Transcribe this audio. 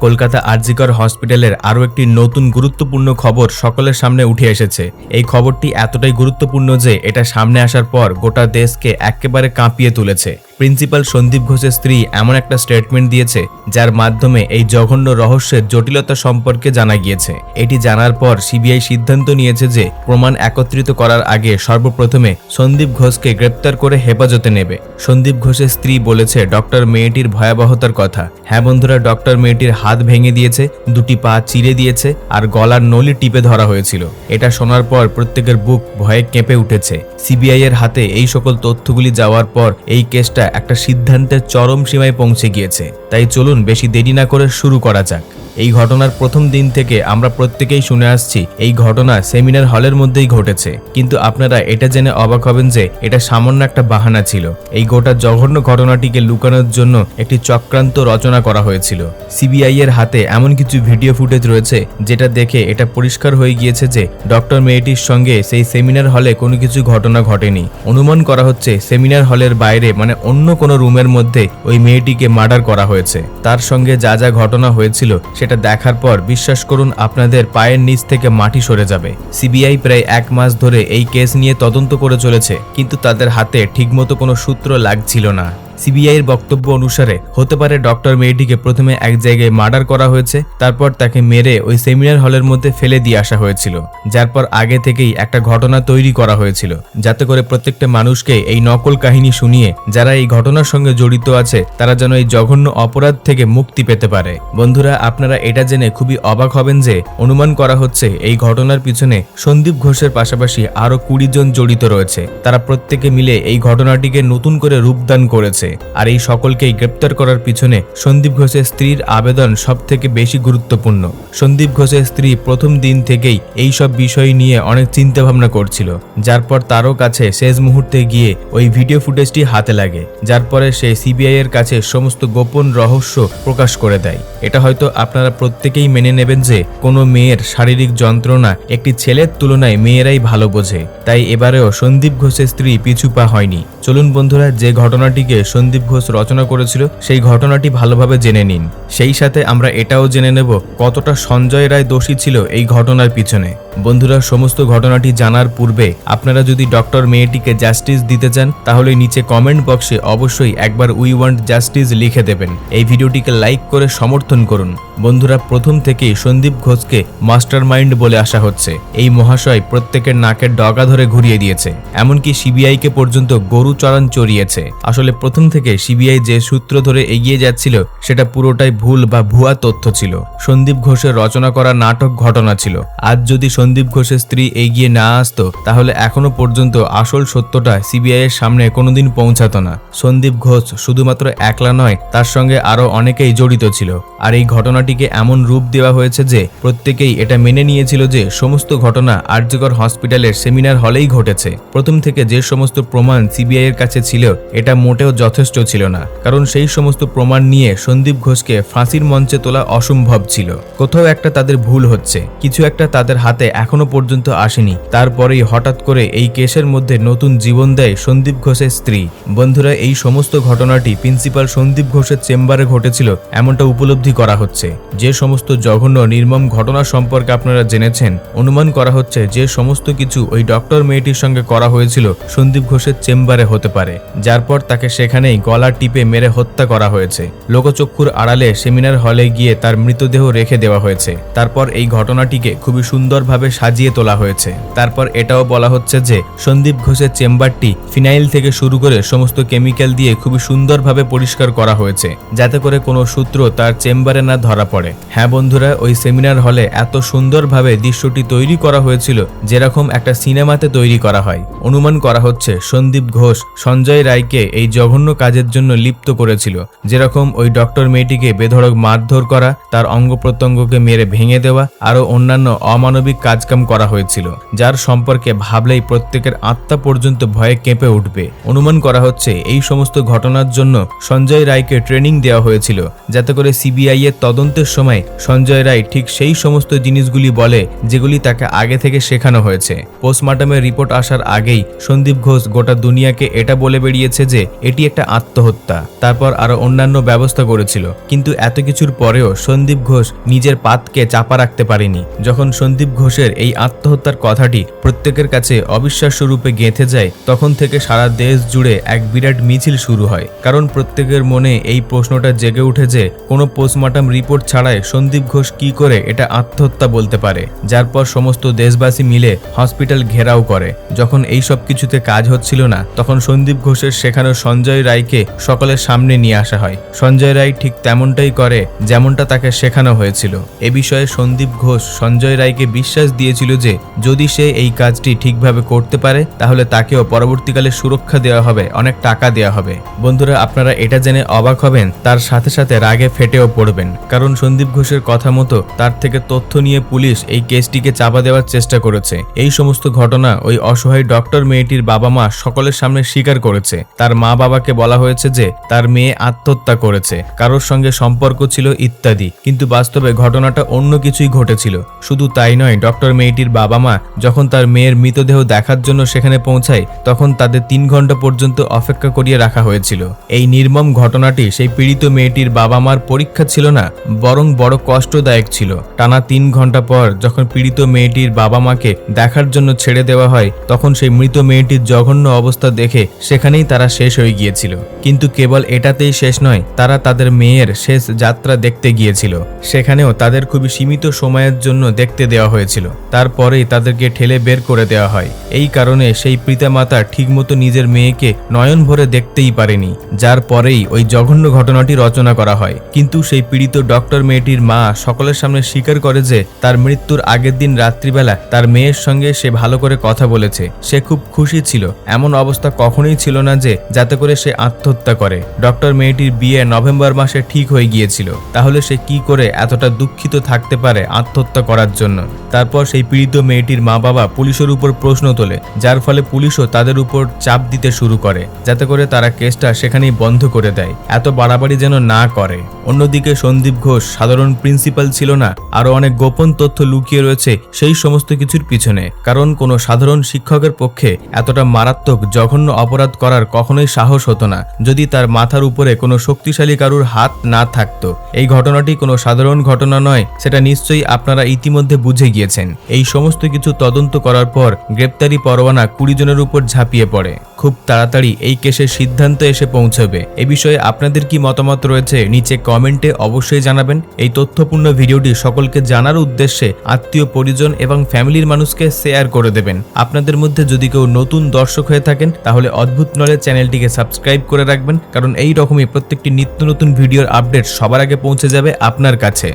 কলকাতা আরজিকর হসপিটালের আরও একটি নতুন গুরুত্বপূর্ণ খবর সকলের সামনে উঠে এসেছে। এই খবরটি এতটাই গুরুত্বপূর্ণ যে এটা সামনে আসার পর গোটা দেশকে একেবারে কাঁপিয়ে তুলেছে। প্রিন্সিপাল সন্দীপ ঘোষের স্ত্রী এমন একটা স্টেটমেন্ট দিয়েছে, যার মাধ্যমে এই জঘন্য রহস্যের জটিলতা সম্পর্কে জানা গিয়েছে। এটি জানার পর সিবিআই সিদ্ধান্ত নিয়েছে যে প্রমাণ একত্রিত করার আগে সর্বপ্রথমে সন্দীপ ঘোষকে গ্রেপ্তার করে হেফাজতে নেবে। সন্দীপ ঘোষের স্ত্রী বলেছে, ডক্টর মেয়েটির ভয়াবহতার কথা। হ্যাঁ বন্ধুরা, ডক্টর মেয়েটির হাত ভেঙে দিয়েছে, দুটি পা চিরে দিয়েছে আর গলার নলি টিপে ধরা হয়েছিল। এটা শোনার পর প্রত্যেকের বুক ভয়ে কেঁপে উঠেছে। সিবিআই এর হাতে এই সকল তথ্যগুলি যাওয়ার পর এই কেসটা একটা সিদ্ধান্তের চরম সীমায় পৌঁছে গিয়েছে। তাই চলুন বেশি দেরি না করে শুরু করা যাক। এই ঘটনার প্রথম দিন থেকে আমরা প্রত্যেকেই শুনে আসছি, এই ঘটনা সেমিনার হলের মধ্যেই ঘটেছে। কিন্তু আপনারা এটা জেনে অবাক হবেন যে এটা সামান্য একটা বাহানা ছিল। এই গোটা জঘন্য ঘটনাটিকে লুকানোর জন্য একটি চক্রান্ত রচনা করা হয়েছিল। সিবিআই এর হাতে এমন কিছু ভিডিও ফুটেজ রয়েছে, যেটা দেখে এটা পরিষ্কার হয়ে গিয়েছে যে ডক্টর মেয়েটির সঙ্গে সেই সেমিনার হলে কোনো কিছু ঘটনা ঘটেনি। অনুমান করা হচ্ছে সেমিনার হলের বাইরে মানে অন্য কোনো রুমের মধ্যে ওই মেয়েটিকে মার্ডার করা হয়েছে। তার সঙ্গে যা যা ঘটনা হয়েছিল সেটা দেখার পর বিশ্বাস করুন, আপনাদের পায়ের নিচ থেকে মাটি সরে যাবে। সিবিআই প্রায় এক মাস ধরে এই কেস নিয়ে তদন্ত করে চলেছে, কিন্তু তাদের হাতে ঠিকমতো কোনো সূত্র লাগছিল না। সিবিআই এর বক্তব্য অনুসারে হতে পারে ডক্টর মেয়েটিকে প্রথমে এক জায়গায় মার্ডার করা হয়েছে, তারপর তাকে মেরে ওই সেমিনার হলের মধ্যে ফেলে দিয়ে আসা হয়েছিল, যার পর আগে থেকেই একটা ঘটনা তৈরি করা হয়েছিল, যাতে করে প্রত্যেকটা মানুষকে এই নকল কাহিনী শুনিয়ে যারা এই ঘটনার সঙ্গে জড়িত আছে, তারা যেন এই জঘন্য অপরাধ থেকে মুক্তি পেতে পারে। বন্ধুরা, আপনারা এটা জেনে খুবই অবাক হবেন যে অনুমান করা হচ্ছে এই ঘটনার পিছনে সন্দীপ ঘোষের পাশাপাশি আরও কুড়ি জন জড়িত রয়েছে। তারা প্রত্যেকে মিলে এই ঘটনাটিকে নতুন করে রূপদান করেছে। আর এই সকলকেই গ্রেপ্তার করার পিছনে সন্দীপ ঘোষের স্ত্রীর আবেদন সব থেকে বেশি গুরুত্বপূর্ণ। সন্দীপ ঘোষের স্ত্রী প্রথম দিন থেকেই এই সব বিষয় নিয়ে অনেক চিন্তা ভাবনা করছিল। যার পর তারও কাছে শেষ মুহূর্তে গিয়ে ওই ভিডিও ফুটেজটি হাতে লাগে। যার পরে সে সিবিআই এর কাছে সমস্ত গোপন রহস্য প্রকাশ করে দেয়। এটা হয়তো আপনারা প্রত্যেকেই মেনে নেবেন যে কোনো মেয়ের শারীরিক যন্ত্রণা একটি ছেলের তুলনায় মেয়েরাই ভালো বোঝে। তাই এবারেও সন্দীপ ঘোষের স্ত্রী পিছু পা হয়নি। চলুন বন্ধুরা, যে ঘটনাটিকে সন্দীপ ঘোষ রচনা করেছিল, সেই ঘটনাটি ভালোভাবে জেনে নিন। সেই সাথে আমরা এটাও জেনে নেব কতটা সঞ্জয় রায় দোষী ছিল এই ঘটনার পিছনে। বন্ধুরা, সমস্ত ঘটনাটি জানার পূর্বে আপনারা যদি ডক্টর মেয়েটিকে জাস্টিস দিতে চান, তাহলে নিচে কমেন্ট বক্সে অবশ্যই একবার উই ওয়ান্ট জাস্টিস লিখে দেবেন। এই ভিডিওটিকে লাইক করে সমর্থন করুন। বন্ধুরা, প্রথম থেকেই সন্দীপ ঘোষকে মাস্টার মাইন্ড বলে আসা হচ্ছে। এই মহাশয় প্রত্যেকের নাকের ডগা ধরে ঘুরিয়ে দিয়েছে। এমনকি সিবিআইকে পর্যন্ত গরু চড়ান চড়িয়েছে। আসলে প্রথম থেকে সিবিআই যে সূত্র ধরে এগিয়ে যাচ্ছিল, সেটা পুরোটাই ভুল বা ভুয়া তথ্য ছিল। সন্দীপ ঘোষের রচনা করা নাটক ঘটনা ছিল। আজ যদি সন্দীপ ঘোষের স্ত্রী এগিয়ে না আসতো, তাহলে এখনও পর্যন্ত আসল সত্যটা সিবিআই এর সামনে কোনোদিন পৌঁছাতো না। সন্দীপ ঘোষ শুধুমাত্র একলা নয়, তার সঙ্গে আরও অনেকেই জড়িত ছিল। আর এই ঘটনাটিকে এমন রূপ দেওয়া হয়েছে যে, প্রত্যেকেই এটা মেনে নিয়েছিল যে, সমস্ত ঘটনা আর্যকর হসপিটালের সেমিনার হলেই ঘটেছে। প্রথম থেকে যে সমস্ত প্রমাণ সিবিআই এর কাছে ছিল, এটা মোটেও যথেষ্ট ছিল না। কারণ সেই সমস্ত প্রমাণ নিয়ে সন্দীপ ঘোষকে ফাঁসির মঞ্চে তোলা অসম্ভব ছিল। কোথাও একটা তাদের ভুল হচ্ছে, কিছু একটা তাদের হাতে এখনও পর্যন্ত আসেনি। তারপরেই হঠাৎ করে এই কেসের মধ্যে নতুন জীবন দেয় সন্দীপ ঘোষের স্ত্রী। বন্ধুরা, এই সমস্ত ঘটনাটি প্রিন্সিপাল সন্দীপ ঘোষের চেম্বারে ঘটেছিল, এমনটা উপলব্ধি করা হচ্ছে। যে সমস্ত জঘন্য নির্মম ঘটনা সম্পর্কে আপনারা জেনেছেন, অনুমান করা হচ্ছে যে সমস্ত কিছু ওই ডক্টর মেয়েটির সঙ্গে করা হয়েছিল সন্দীপ ঘোষের চেম্বারে হতে পারে। যার পর তাকে সেখানেই গলা টিপে মেরে হত্যা করা হয়েছে। লোকচক্ষুর আড়ালে সেমিনার হলে গিয়ে তার মৃতদেহ রেখে দেওয়া হয়েছে। তারপর এই ঘটনাটিকে খুবই সুন্দরভাবে সাজিয়ে তোলা হয়েছে। তারপর এটাও বলা হচ্ছে যে, সন্দীপ ঘোষের চেম্বারটি ফিনাইল থেকে শুরু করে সমস্ত কেমিক্যাল দিয়ে খুবই সুন্দরভাবে পরিষ্কার করা হয়েছে, যাতে করে কোনো সূত্র তার চেম্বারে না ধরা পড়ে। হ্যাঁ বন্ধুরা, ওই সেমিনার হলে এত সুন্দরভাবে দৃশ্যটি তৈরি করা হয়েছিল যেরকম একটা সিনেমাতে তৈরি করা হয়। অনুমান করা হচ্ছে, সন্দীপ ঘোষ সঞ্জয় রায়কে এই জঘন্য কাজের জন্য লিপ্ত করেছিল, যেরকম ওই ডক্টর মেয়েটিকে বেধড়ক মারধর করা, তার অঙ্গ প্রত্যঙ্গকে মেরে ভেঙে দেওয়া, আরও অন্যান্য অমানবিক কাজ কাজকাম করা হয়েছিল, যার সম্পর্কে ভাবলেই প্রত্যেকের আত্মা পর্যন্ত ভয়ে কেঁপে উঠবে। অনুমান করা হচ্ছে, এই সমস্ত ঘটনার জন্য সঞ্জয় রায়কে ট্রেনিং দেওয়া হয়েছিল, যাতে করে সিবিআই এর তদন্তের সময় সঞ্জয় রায় ঠিক সেই সমস্ত জিনিসগুলি বলে, যেগুলি তাকে আগে থেকে শেখানো হয়েছে। পোস্টমর্টমের রিপোর্ট আসার আগেই সন্দীপ ঘোষ গোটা দুনিয়াকে এটা বলে বেরিয়েছে যে, এটি একটা আত্মহত্যা। তারপর আরও অন্যান্য ব্যবস্থা করেছিল, কিন্তু এত কিছুর পরেও সন্দীপ ঘোষ নিজের পাতকে চাপা রাখতে পারেনি। যখন সন্দীপ ঘোষের এই আত্মহত্যার কথাটি প্রত্যেকের কাছে অবিশ্বাস্য রূপে গেঁথে যায়, তখন থেকে সারা দেশ জুড়ে এক বিরাট মিছিল শুরু হয়। কারণ প্রত্যেকের মনে এই প্রশ্নটা জেগে উঠে যে, কোনো পোস্টমর্টম রিপোর্ট ছাড়াই সন্দীপ ঘোষ কি করে এটা আত্মহত্যা বলতে পারে? যার পর সমস্ত দেশবাসী মিলে হসপিটাল ঘেরাও করে। যখন এই সব কিছুতে কাজ হচ্ছিল না, তখন সন্দীপ ঘোষের শেখানো সঞ্জয় রায়কে সকলের সামনে নিয়ে আসা হয়। সঞ্জয় রায় ঠিক তেমনটাই করে যেমনটা তাকে শেখানো হয়েছিল। এ বিষয়ে সন্দীপ ঘোষ সঞ্জয় রায়কে বিশ্বাস দিয়েছিল যে, যদি সে এই কাজটি ঠিকভাবে করতে পারে, তাহলে তাকেও পরবর্তীকালে সুরক্ষা দেওয়া হবে, অনেক টাকা দেওয়া হবে। বন্ধুরা, আপনারা এটা জেনে অবাক হবেন, তার সাথে সাথে রাগে ফেটেও পড়বেন। কারণ সন্দীপ ঘোষের কথা মতো, তার থেকে তথ্য নিয়ে পুলিশ এই কেসটিকে চাপা দেওয়ার চেষ্টা করেছে। এই সমস্ত ঘটনা ওই অসহায় ডক্টর মেয়েটির বাবা মা সকলের সামনে স্বীকার করেছে। তার মা বাবাকে বলা হয়েছে যে, তার মেয়ে আত্মহত্যা করেছে। কারোর সঙ্গে সম্পর্ক ছিল ইত্যাদি, কিন্তু বাস্তবে ঘটনাটা অন্য কিছুই ঘটেছিল। শুধু তাই নয় ডক্টর মেয়েটির বাবা মা যখন তার মেয়ের মৃতদেহ দেখার জন্য সেখানে পৌঁছায়, তখন তাদের তিন ঘণ্টা পর্যন্ত অপেক্ষা করিয়ে রাখা হয়েছিল। এই নির্মম ঘটনাটি সেই পীড়িত মেয়েটির বাবা মার পরীক্ষা ছিল না, বরং বড় কষ্টদায়ক ছিল। টানা তিন ঘণ্টা পর যখন পীড়িত মেয়েটির বাবা মাকে দেখার জন্য ছেড়ে দেওয়া হয়, তখন সেই মৃত মেয়েটির জঘন্য অবস্থা দেখে সেখানেই তারা শেষ হয়ে গিয়েছিল। কিন্তু কেবল এটাতেই শেষ নয়, তারা তাদের মেয়ের শেষ যাত্রা দেখতে গিয়েছিল। সেখানেও তাদের খুবই সীমিত সময়ের জন্য দেখতে দেওয়া হয়েছিল। তারপরেই তাদেরকে ঠেলে বের করে দেওয়া হয়। এই কারণে সেই পিতামাতা ঠিকমতো নিজের মেয়েকে নয়ন ভরে দেখতেই পারেনি, যার পরেই ওই জঘন্য ঘটনাটি রচনা করা হয়। কিন্তু সেই পীড়িত ডক্টর মেয়েটির মা সকলের সামনে স্বীকার করে যে, তার মৃত্যুর আগের দিন রাত্রিবেলা তার মেয়ের সঙ্গে সে ভালো করে কথা বলেছে। সে খুব খুশি ছিল। এমন অবস্থা কখনোই ছিল না যে, যাতে করে সে আত্মহত্যা করে। ডক্টর মেয়েটির বিয়ে নভেম্বর মাসে ঠিক হয়ে গিয়েছিল। তাহলে সে কি করে এতটা দুঃখিত থাকতে পারে আত্মহত্যা করার জন্য? তারপর সেই পীড়িত মেয়েটির মা বাবা পুলিশের উপর প্রশ্ন তোলে, যার ফলে পুলিশও তাদের উপর চাপ দিতে শুরু করে, যাতে করে তারা কেসটা সেখানেই বন্ধ করে দেয়, এত বাড়াবাড়ি যেন না করে। অন্যদিকে সন্দীপ ঘোষ, সাধারণ প্রিন্সিপাল ছিল না আরও অনেক গোপন তথ্য লুকিয়ে রয়েছে সেই সমস্ত কিছুর পিছনে, কারণ কোনো সাধারণ শিক্ষকের পক্ষে এতটা মারাত্মক, জঘন্য অপরাধ করার কখনোই সাহস হতো না, যদি তার মাথার উপরে কোনো শক্তিশালী কারুর হাত না থাকতো। এই ঘটনাটি কোনো সাধারণ ঘটনা নয়, সেটা নিশ্চয়ই আপনারা ইতিমধ্যে বুঝে গিয়েছেন এই সমস্ত কিছু তদন্ত করার পর গ্রেপ্তারি পরোয়ানা কুড়ি জনের উপর ঝাঁপিয়ে পড়ে। খুব তাড়াতাড়ি এই কেসের সিদ্ধান্ত এসে পৌঁছবে। এ বিষয়ে আপনাদের কি মতামত রয়েছে নিচে কমেন্টে অবশ্যই জানাবেন। এই তথ্যপূর্ণ ভিডিওটি সকলকে জানার উদ্দেশ্যে আত্মীয়, পরিজন এবং ফ্যামিলির মানুষকে শেয়ার করে দেবেন। আপনাদের মধ্যে যদি কেউ নতুন দর্শক হয়ে থাকেন, তাহলে অদ্ভুত নলেজ চ্যানেলটিকে সাবস্ক্রাইব করে রাখবেন। কারণ এই রকমই প্রত্যেকটি নিত্য নতুন ভিডিওর আপডেট সবার আগে পৌঁছে যাবে আপনার কাছে।